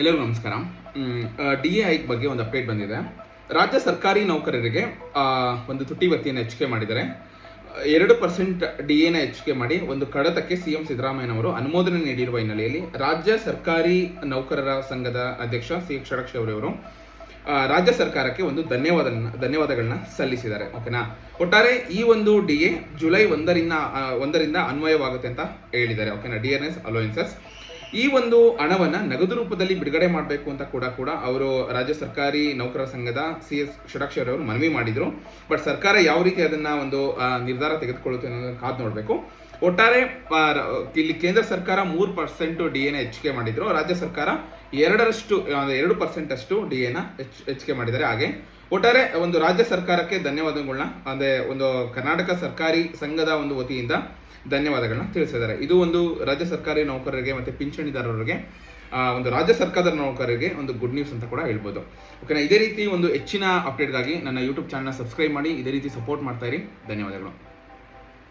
ಎಲ್ಲರಿಗೂ ನಮಸ್ಕಾರ. D A I ಬಗ್ಗೆ ಒಂದು ಅಪ್ಡೇಟ್ ಬಂದಿದೆ. ರಾಜ್ಯ ಸರ್ಕಾರಿ ನೌಕರರಿಗೆ ಒಂದು ತುಟಿ ವತಿಯನ್ನು ಹೆಚ್ಚಿಗೆ ಮಾಡಿದ್ದಾರೆ. ಎರಡು ಪರ್ಸೆಂಟ್ ಡಿ ಎನ ಹೆಚ್ಚಿಗೆ ಮಾಡಿ ಒಂದು ಕಡತಕ್ಕೆ ಸಿಎಂ ಸಿದ್ದರಾಮಯ್ಯನವರು ಅನುಮೋದನೆ ನೀಡಿರುವ ಹಿನ್ನೆಲೆಯಲ್ಲಿ ರಾಜ್ಯ ಸರ್ಕಾರಿ ನೌಕರರ ಸಂಘದ ಅಧ್ಯಕ್ಷ ಸಿ ಷಡಕ್ಷ ಅವರು ರಾಜ್ಯ ಸರ್ಕಾರಕ್ಕೆ ಒಂದು ಧನ್ಯವಾದ, ಧನ್ಯವಾದಗಳನ್ನ ಸಲ್ಲಿಸಿದ್ದಾರೆ. ಓಕೆನಾ? ಒಟ್ಟಾರೆ ಈ ಒಂದು ಡಿ ಎ ಜುಲೈ ಒಂದರಿಂದ ಒಂದರಿಂದ ಅನ್ವಯವಾಗುತ್ತೆ ಅಂತ ಹೇಳಿದ್ದಾರೆ. ಓಕೆನಾ? ಡಿ ಎನ್ ಎಸ್ ಅಲೋಯನ್ಸಸ್ ಈ ಒಂದು ಹಣವನ್ನ ನಗದು ರೂಪದಲ್ಲಿ ಬಿಡುಗಡೆ ಮಾಡಬೇಕು ಅಂತ ಕೂಡ ಕೂಡ ಅವರು ರಾಜ್ಯ ಸರ್ಕಾರಿ ನೌಕರರ ಸಂಘದ ಸಿ ಎಸ್ ಷಡಾಕ್ಷರ್ ಅವರು ಮನವಿ ಮಾಡಿದ್ರು. ಬಟ್ ಸರ್ಕಾರ ಯಾವ ರೀತಿ ಅದನ್ನ ಒಂದು ನಿರ್ಧಾರ ತೆಗೆದುಕೊಳ್ಳುತ್ತೆ ಅನ್ನೋದನ್ನ ಕಾದು ನೋಡಬೇಕು. ಒಟ್ಟಾರೆ ಇಲ್ಲಿ ಕೇಂದ್ರ ಸರ್ಕಾರ ಮೂರು ಪರ್ಸೆಂಟ್ ಡಿ ಎನ ಹೆಚ್ಚಿಗೆ ಮಾಡಿದ್ರು. ರಾಜ್ಯ ಸರ್ಕಾರ ಎರಡರಷ್ಟು ಎರಡು ಪರ್ಸೆಂಟ್ ಅಷ್ಟು ಡಿ ಎನ ಹೆಚ್ಚಿಗೆ ಮಾಡಿದ್ದಾರೆ. ಹಾಗೆ ಒಟ್ಟಾರೆ ಒಂದು ರಾಜ್ಯ ಸರ್ಕಾರಕ್ಕೆ ಧನ್ಯವಾದಗಳನ್ನ, ಅಂದ್ರೆ ಒಂದು ಕರ್ನಾಟಕ ಸರ್ಕಾರಿ ಸಂಘದ ಒಂದು ವತಿಯಿಂದ ಧನ್ಯವಾದಗಳನ್ನ ತಿಳಿಸಿದ್ದಾರೆ. ಇದು ಒಂದು ರಾಜ್ಯ ಸರ್ಕಾರಿ ನೌಕರರಿಗೆ ಮತ್ತೆ ಪಿಂಚಣಿದಾರರಿಗೆ ಒಂದು ರಾಜ್ಯ ಸರ್ಕಾರದ ನೌಕರರಿಗೆ ಒಂದು ಗುಡ್ ನ್ಯೂಸ್ ಅಂತ ಕೂಡ ಹೇಳ್ಬೋದು. ಓಕೆನಾ ಇದೇ ರೀತಿ ಒಂದು ಹೆಚ್ಚಿನ ಅಪ್ಡೇಟ್ಗಾಗಿ ನನ್ನ ಯೂಟ್ಯೂಬ್ ಚಾನಲ್ನ ಸಬ್ಸ್ಕ್ರೈಬ್ ಮಾಡಿ, ಇದೇ ರೀತಿ ಸಪೋರ್ಟ್ ಮಾಡ್ತಾ ಇರಿ. ಧನ್ಯವಾದಗಳು.